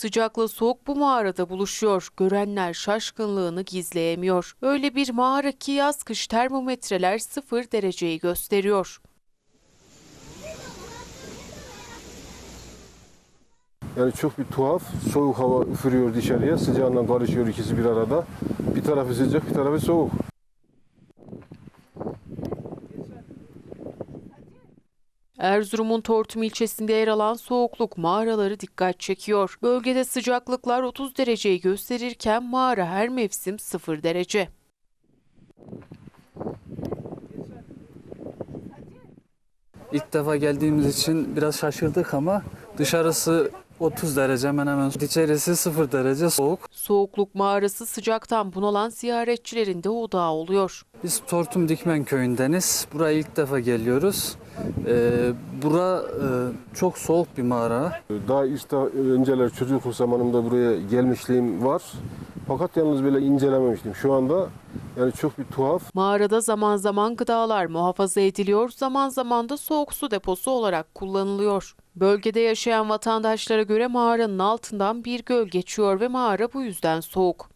Sıcakla soğuk bu mağarada buluşuyor. Görenler şaşkınlığını gizleyemiyor. Öyle bir mağara ki yaz kış termometreler sıfır dereceyi gösteriyor. Yani çok bir tuhaf. Soğuk hava üfürüyor dışarıya. Sıcağından karışıyor ikisi bir arada. Bir tarafı sıcak, bir tarafı soğuk. Erzurum'un Tortum ilçesinde yer alan soğukluk mağaraları dikkat çekiyor. Bölgede sıcaklıklar 30 dereceyi gösterirken mağara her mevsim 0 derece. İlk defa geldiğimiz için biraz şaşırdık ama dışarısı 30 derece hemen hemen. İçerisi 0 derece soğuk. Soğukluk mağarası sıcaktan bunalan ziyaretçilerin de odağı oluyor. Biz Tortum Dikmen köyündeniz. Buraya ilk defa geliyoruz. Ee, bura e, çok soğuk bir mağara. Daha işte önceler çocukluk zamanımda buraya gelmişliğim var. Fakat yalnız böyle incelememiştim. Şu anda yani çok bir tuhaf. Mağarada zaman zaman gıdalar muhafaza ediliyor, zaman zaman da soğuk su deposu olarak kullanılıyor. Bölgede yaşayan vatandaşlara göre mağaranın altından bir göl geçiyor ve mağara bu yüzden soğuk.